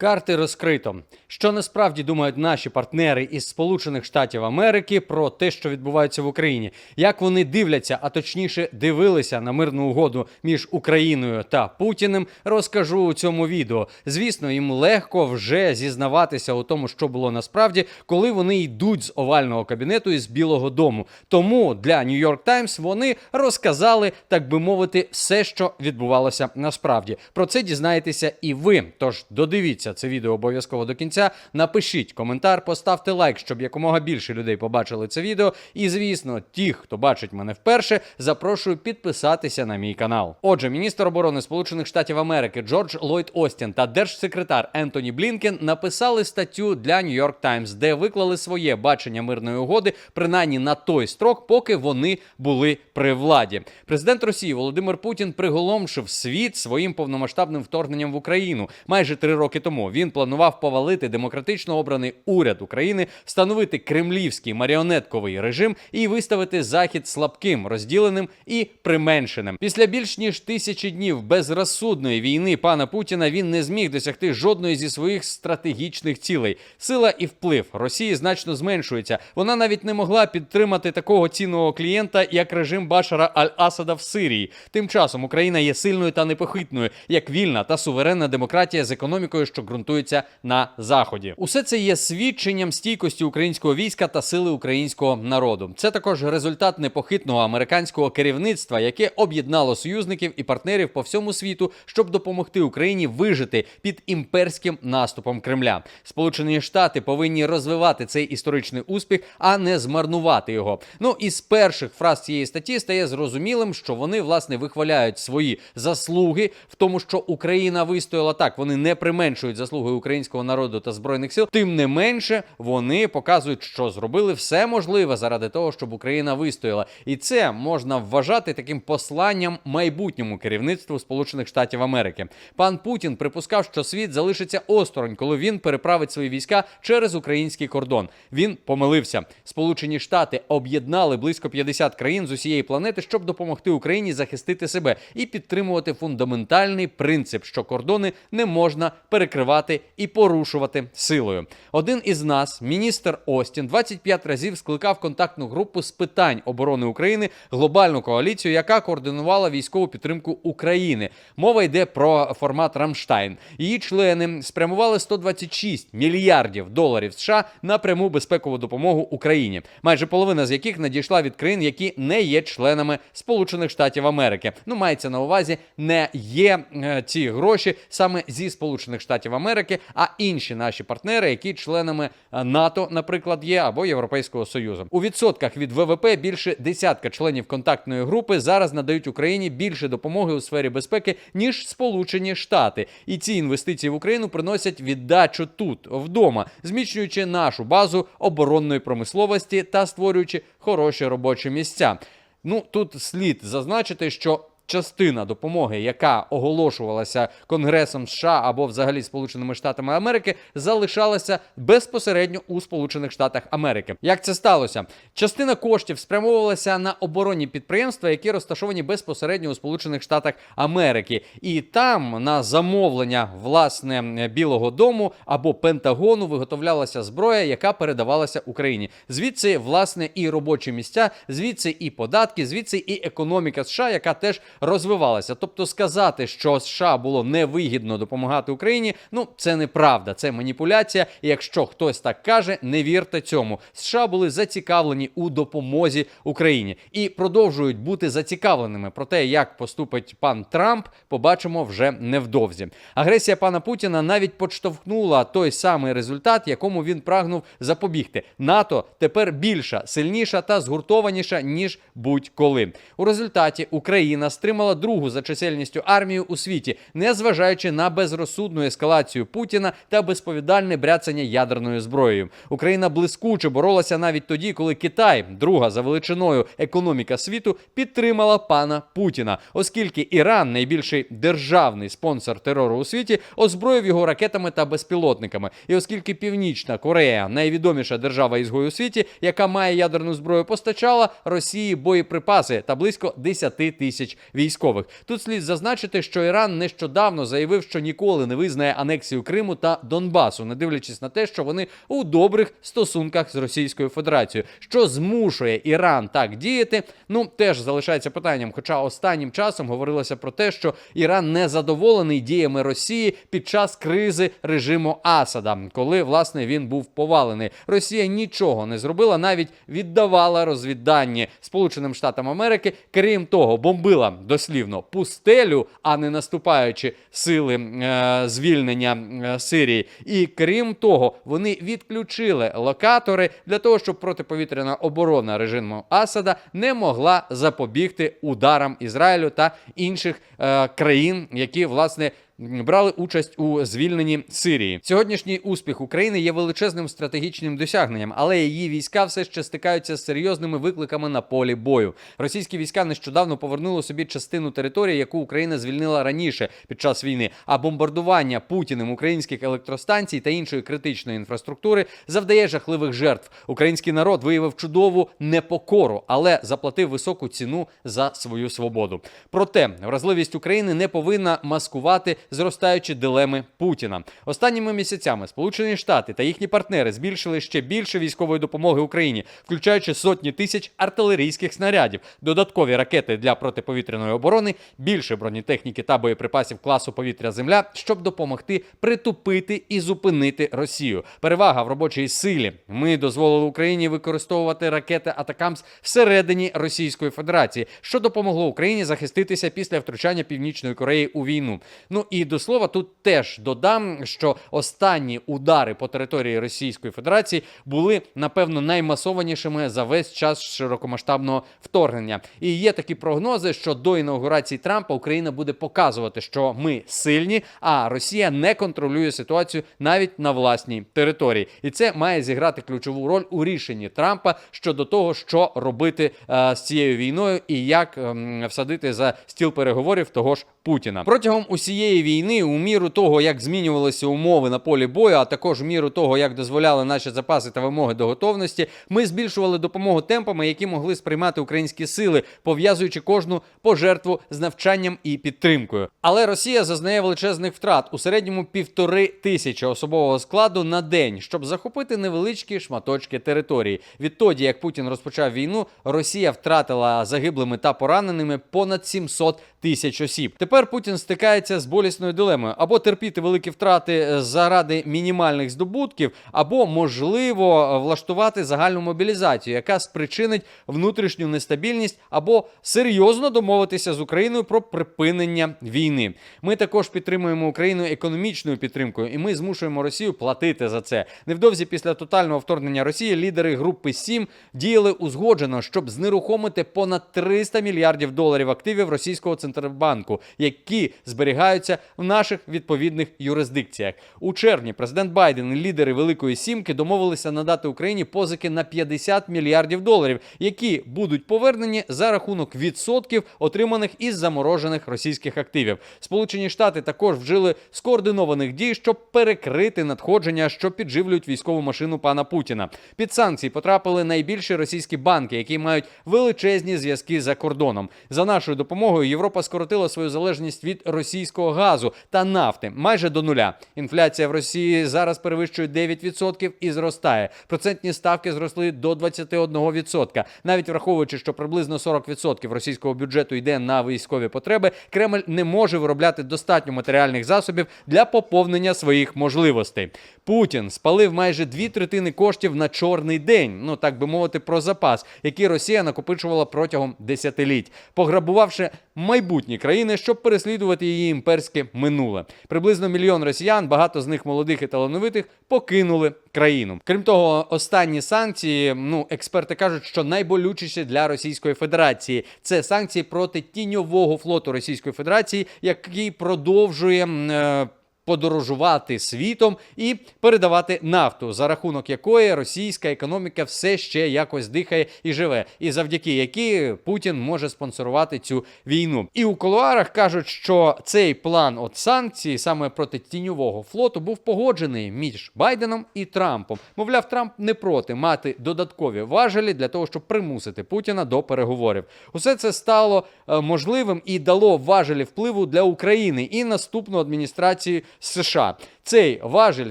Карти розкрито. Що насправді думають наші партнери із Сполучених Штатів Америки про те, що відбувається в Україні, як вони дивляться, а точніше дивилися на мирну угоду між Україною та Путіним, розкажу у цьому відео. Звісно, їм легко вже зізнаватися у тому, що було насправді, коли вони йдуть з овального кабінету із Білого Дому. Тому для New York Times вони розказали, так би мовити, все, що відбувалося насправді. Про це дізнаєтеся і ви. Тож додивіться це відео обов'язково до кінця. Напишіть коментар, поставте лайк, щоб якомога більше людей побачили це відео. І звісно, ті, хто бачить мене вперше, запрошую підписатися на мій канал. Отже, міністр оборони Сполучених Штатів Америки Джордж Ллойд Остін та держсекретар Ентоні Блінкен написали статтю для New York Times, де виклали своє бачення мирної угоди, принаймні на той строк, поки вони були при владі. Президент Росії Володимир Путін приголомшив світ своїм повномасштабним вторгненням в Україну майже три роки тому. Він планував повалити демократично обраний уряд України, встановити кремлівський маріонетковий режим і виставити захід слабким, розділеним і применшеним. Після більш ніж тисячі днів безрозсудної війни пана Путіна він не зміг досягти жодної зі своїх стратегічних цілей. Сила і вплив Росії значно зменшується. Вона навіть не могла підтримати такого цінного клієнта, як режим Башара Аль-Асада в Сирії. Тим часом Україна є сильною та непохитною, як вільна та суверенна демократія з економікою, що ґрунтується на заході. Усе це є свідченням стійкості українського війська та сили українського народу. Це також результат непохитного американського керівництва, яке об'єднало союзників і партнерів по всьому світу, щоб допомогти Україні вижити під імперським наступом Кремля. Сполучені Штати повинні розвивати цей історичний успіх, а не змарнувати його. Ну і з перших фраз цієї статті стає зрозумілим, що вони власне вихваляють свої заслуги в тому, що Україна вистояла так. Вони не применшують заслуги українського народу та збройних сил. Тим не менше, вони показують, що зробили все можливе заради того, щоб Україна вистояла, і це можна вважати таким посланням майбутньому керівництву Сполучених Штатів Америки. Пан Путін припускав, що світ залишиться осторонь, коли він переправить свої війська через український кордон. Він помилився. Сполучені Штати об'єднали близько 50 країн з усієї планети, щоб допомогти Україні захистити себе і підтримувати фундаментальний принцип, що кордони не можна перекривати і порушувати силою. Один із нас, міністр Остін, 25 разів скликав контактну групу з питань оборони України, глобальну коаліцію, яка координувала військову підтримку України. Мова йде про формат Рамштайн. Її члени спрямували 126 мільярдів доларів США на пряму безпекову допомогу Україні, майже половина з яких надійшла від країн, які не є членами Сполучених Штатів Америки. Ну мається на увазі, не є е, ці гроші саме зі Сполучених Штатів Америки, а інші наші партнери, які членами е, НАТО, наприклад, є або Європейського Союзу. У відсотках від ВВП більше десятка членів контактної групи зараз надають Україні більше допомоги у сфері безпеки ніж Сполучені Штати, і ці інвестиції в Україну приносять віддачу тут, вдома, зміцнюючи нашу базу оборонної промисловості та створюючи хороші робочі місця. Ну тут слід зазначити, що частина допомоги, яка оголошувалася Конгресом США або взагалі Сполученими Штатами Америки, залишалася безпосередньо у Сполучених Штатах Америки. Як це сталося? Частина коштів спрямовувалася на оборонні підприємства, які розташовані безпосередньо у Сполучених Штатах Америки, і там на замовлення власне Білого Дому або Пентагону виготовлялася зброя, яка передавалася Україні. Звідси власне і робочі місця, звідси і податки, звідси і економіка США, яка теж розвивалася. Тобто сказати, що США було невигідно допомагати Україні, ну це неправда, це маніпуляція. І якщо хтось так каже, не вірте цьому. США були зацікавлені у допомозі Україні і продовжують бути зацікавленими. Про те, як поступить пан Трамп, побачимо вже невдовзі. Агресія пана Путіна навіть подштовхнула той самий результат, якому він прагнув запобігти. НАТО тепер більша, сильніша та згуртованіша ніж будь-коли. У результаті Україна стримала другу за чисельністю армію у світі, незважаючи на безрозсудну ескалацію Путіна та безповідальне бряцання ядерною зброєю. Україна блискуче боролася навіть тоді, коли Китай, друга за величиною економіка світу, підтримала пана Путіна, оскільки Іран, найбільший державний спонсор терору у світі, озброїв його ракетами та безпілотниками. І оскільки Північна Корея, найвідоміша держава ізгою у світі, яка має ядерну зброю, постачала Росії боєприпаси та близько 10 тисяч військових. Тут слід зазначити, що Іран нещодавно заявив, що ніколи не визнає анексію Криму та Донбасу, не дивлячись на те, що вони у добрих стосунках з Російською Федерацією, що змушує Іран так діяти. Ну теж залишається питанням. Хоча останнім часом говорилося про те, що Іран не задоволений діями Росії під час кризи режиму Асада, коли власне він був повалений. Росія нічого не зробила, навіть віддавала розвіддані Сполученим Штатам Америки. Крім того, бомбила дослівно пустелю, а не наступаючи сили е, звільнення е, Сирії. І крім того, вони відключили локатори для того, щоб протиповітряна оборона режиму Асада не могла запобігти ударам Ізраїлю та інших е, країн, які власне. Брали участь у звільненні Сирії. Сьогоднішній успіх України є величезним стратегічним досягненням, але її війська все ще стикаються з серйозними викликами на полі бою. Російські війська нещодавно повернули собі частину території, яку Україна звільнила раніше під час війни. А бомбардування Путіним українських електростанцій та іншої критичної інфраструктури завдає жахливих жертв. Український народ виявив чудову непокору, але заплатив високу ціну за свою свободу. Проте вразливість України не повинна маскувати зростаючі дилеми Путіна. Останніми місяцями Сполучені Штати та їхні партнери збільшили ще більше військової допомоги Україні, включаючи сотні тисяч артилерійських снарядів, додаткові ракети для протиповітряної оборони, більше бронетехніки та боєприпасів класу повітря-земля, щоб допомогти притупити і зупинити Росію. Перевага в робочій силі. Ми дозволили Україні використовувати ракети Атакамс всередині Російської Федерації, що допомогло Україні захиститися після втручання Північної Кореї у війну. Ну і до слова, тут теж додам, що останні удари по території Російської Федерації були напевно наймасованішими за весь час широкомасштабного вторгнення. І є такі прогнози, що до інаугурації Трампа Україна буде показувати, що ми сильні, а Росія не контролює ситуацію навіть на власній території. І це має зіграти ключову роль у рішенні Трампа щодо того, що робити е, з цією війною і як ем, всадити за стіл переговорів того ж Путіна протягом усієї війни, у міру того, як змінювалися умови на полі бою, а також у міру того, як дозволяли наші запаси та вимоги до готовності, ми збільшували допомогу темпами, які могли сприймати українські сили, пов'язуючи кожну пожертву з навчанням і підтримкою. Але Росія зазнає величезних втрат у середньому півтори тисячі особового складу на день, щоб захопити невеличкі шматочки території. Відтоді, як Путін розпочав війну, Росія втратила загиблими та пораненими понад 700 тисяч осіб. Тепер Путін стикається з болісною дилемою: або терпіти великі втрати е, заради мінімальних здобутків, або можливо влаштувати загальну мобілізацію, яка спричинить внутрішню нестабільність, або серйозно домовитися з Україною про припинення війни. Ми також підтримуємо Україну економічною підтримкою, і ми змушуємо Росію платити за це. Невдовзі після тотального вторгнення Росії лідери групи 7 діяли узгоджено, щоб знерухомити понад 300 мільярдів доларів активів російського центробанку, які зберігаються в наших відповідних юрисдикціях. У червні президент Байден і лідери Великої Сімки домовилися надати Україні позики на 50 мільярдів доларів, які будуть повернені за рахунок відсотків, отриманих із заморожених російських активів. Сполучені Штати також вжили скоординованих дій, щоб перекрити надходження, що підживлюють військову машину пана Путіна. Під санкції потрапили найбільші російські банки, які мають величезні зв'язки за кордоном. За нашою допомогою Європа скоротила свою залежність від російського газу та нафти майже до нуля. Інфляція в Росії зараз перевищує 9% і зростає. Процентні ставки зросли до 21%. Навіть враховуючи, що приблизно 40% російського бюджету йде на військові потреби, Кремль не може виробляти достатньо матеріальних засобів для поповнення своїх можливостей. Путін спалив майже дві третини коштів на чорний день, ну так би мовити, про запас, який Росія накопичувала протягом десятиліть, пограбувавши майбутні країни, щоб переслідувати її імперське минуле. Приблизно мільйон росіян, багато з них молодих і талановитих, покинули країну. Крім того, останні санкції, ну експерти кажуть, що найболючіші для Російської Федерації це санкції проти тіньового флоту Російської Федерації, який продовжує. Е, подорожувати світом і передавати нафту, за рахунок якої російська економіка все ще якось дихає і живе, і завдяки якій Путін може спонсорувати цю війну. І у колуарах кажуть, що цей план от санкцій саме проти тіньового флоту був погоджений між Байденом і Трампом. Мовляв, Трамп не проти мати додаткові важелі для того, щоб примусити Путіна до переговорів. Усе це стало е, можливим і дало важелі впливу для України і наступну адміністрацію США. Цей важель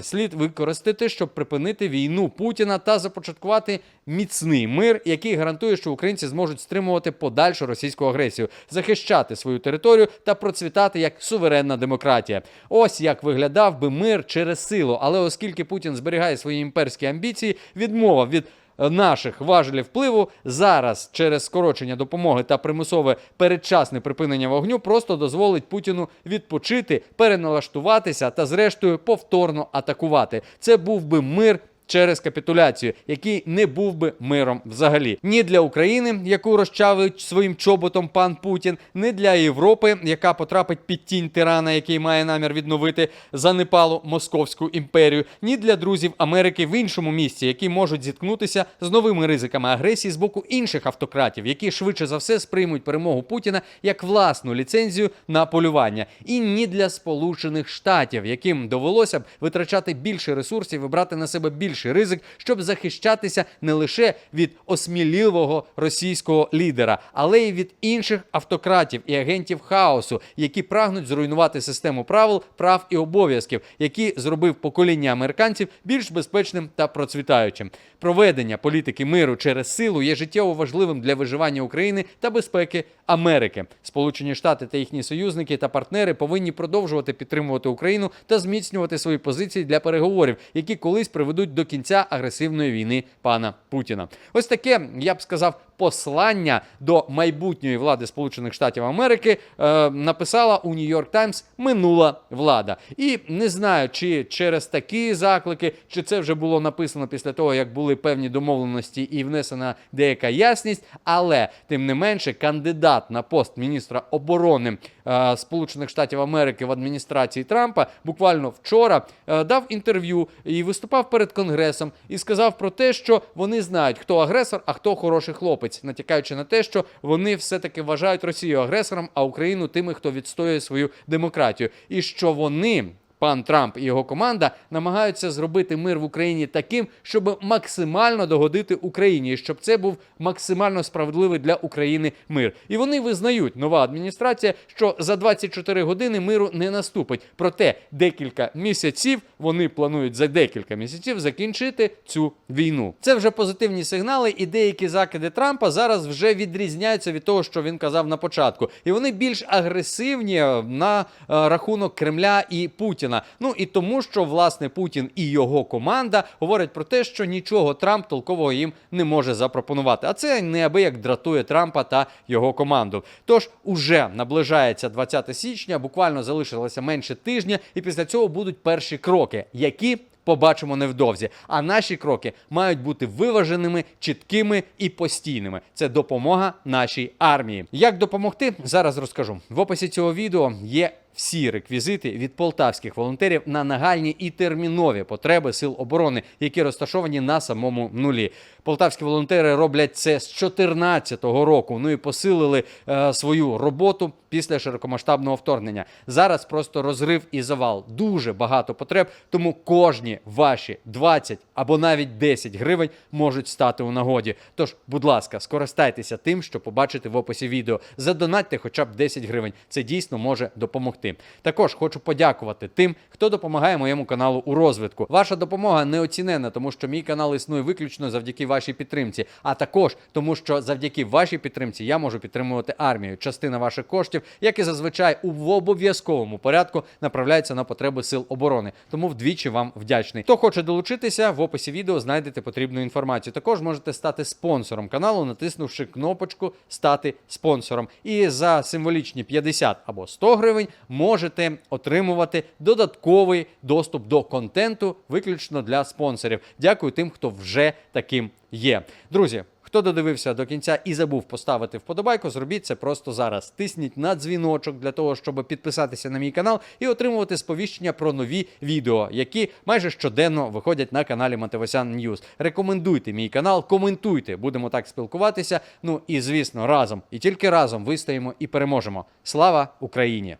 слід використати, щоб припинити війну Путіна та започаткувати міцний мир, який гарантує, що українці зможуть стримувати подальшу російську агресію, захищати свою територію та процвітати як суверенна демократія. Ось як виглядав би мир через силу. Але оскільки Путін зберігає свої імперські амбіції, відмова від наших важелів впливу зараз через скорочення допомоги та примусове передчасне припинення вогню просто дозволить Путіну відпочити, переналаштуватися та, зрештою, повторно атакувати. Це був би мир. Через капітуляцію, який не був би миром взагалі, ні для України, яку розчавить своїм чоботом пан Путін, ні для Європи, яка потрапить під тінь тирана, який має намір відновити занепалу московську імперію, ні для друзів Америки в іншому місці, які можуть зіткнутися з новими ризиками агресії з боку інших автократів, які швидше за все сприймуть перемогу Путіна як власну ліцензію на полювання, і ні для Сполучених Штатів, яким довелося б витрачати більше ресурсів і брати на себе більший ризик, щоб захищатися не лише від осміливого російського лідера, але й від інших автократів і агентів хаосу, які прагнуть зруйнувати систему правил, прав і обов'язків, які зробив покоління американців більш безпечним та процвітаючим. Проведення політики миру через силу є життєво важливим для виживання України та безпеки Америки. Сполучені Штати та їхні союзники та партнери повинні продовжувати підтримувати Україну та зміцнювати свої позиції для переговорів, які колись приведуть до кінця агресивної війни пана Путіна. Ось таке я б сказав. Послання до майбутньої влади Сполучених Штатів Америки е, написала у Нью-Йорк Таймс минула влада. І не знаю, чи через такі заклики, чи це вже було написано після того, як були певні домовленості і внесена деяка ясність. Але тим не менше, кандидат на пост міністра оборони е, Сполучених Штатів Америки в адміністрації Трампа буквально вчора е, дав інтерв'ю і виступав перед конгресом і сказав про те, що вони знають, хто агресор, а хто хороший хлопець, натякаючи на те, що вони все-таки вважають Росію агресором, а Україну тими, хто відстоює свою демократію, і що вони. Пан Трамп і його команда намагаються зробити мир в Україні таким, щоб максимально догодити Україні, щоб це був максимально справедливий для України мир. І вони визнають нова адміністрація, що за 24 години миру не наступить. Проте декілька місяців вони планують за декілька місяців закінчити цю війну. Це вже позитивні сигнали, і деякі закиди Трампа зараз вже відрізняються від того, що він казав на початку, і вони більш агресивні на е, рахунок Кремля і Путіна. Ну і тому, що власне Путін і його команда говорять про те, що нічого Трамп толкового їм не може запропонувати. А це неабияк дратує Трампа та його команду. Тож уже наближається 20 січня, буквально залишилося менше тижня, і після цього будуть перші кроки, які побачимо невдовзі. А наші кроки мають бути виваженими, чіткими і постійними. Це допомога нашій армії. Як допомогти? Зараз розкажу. В описі цього відео є. Всі реквізити від полтавських волонтерів на нагальні і термінові потреби сил оборони, які розташовані на самому нулі. Полтавські волонтери роблять це з 2014 року. Ну і посилили е, свою роботу після широкомасштабного вторгнення. Зараз просто розрив і завал. Дуже багато потреб. Тому кожні ваші 20 або навіть 10 гривень можуть стати у нагоді. Тож, будь ласка, скористайтеся тим, що побачите в описі відео. Задонатьте хоча б 10 гривень. Це дійсно може допомогти. Також хочу подякувати тим, хто допомагає моєму каналу у розвитку. Ваша допомога неоцінена, тому що мій канал існує виключно завдяки вашій підтримці, а також тому, що завдяки вашій підтримці я можу підтримувати армію. Частина ваших коштів, як і зазвичай, у обов'язковому порядку направляється на потреби сил оборони. Тому вдвічі вам вдячний. Хто хоче долучитися, в описі відео знайдете потрібну інформацію. Також можете стати спонсором каналу, натиснувши кнопочку Стати спонсором. І за символічні 50 або 100 гривень можете отримувати додатковий доступ до контенту виключно для спонсорів. Дякую тим, хто вже таким є. Друзі. Хто додивився до кінця і забув поставити вподобайку, зробіть це просто зараз. Тисніть на дзвіночок для того, щоб підписатися на мій канал і отримувати сповіщення про нові відео, які майже щоденно виходять на каналі Матевосян Ньюз. Рекомендуйте мій канал, коментуйте, будемо так спілкуватися. Ну і звісно, разом і тільки разом вистоїмо і переможемо. Слава Україні!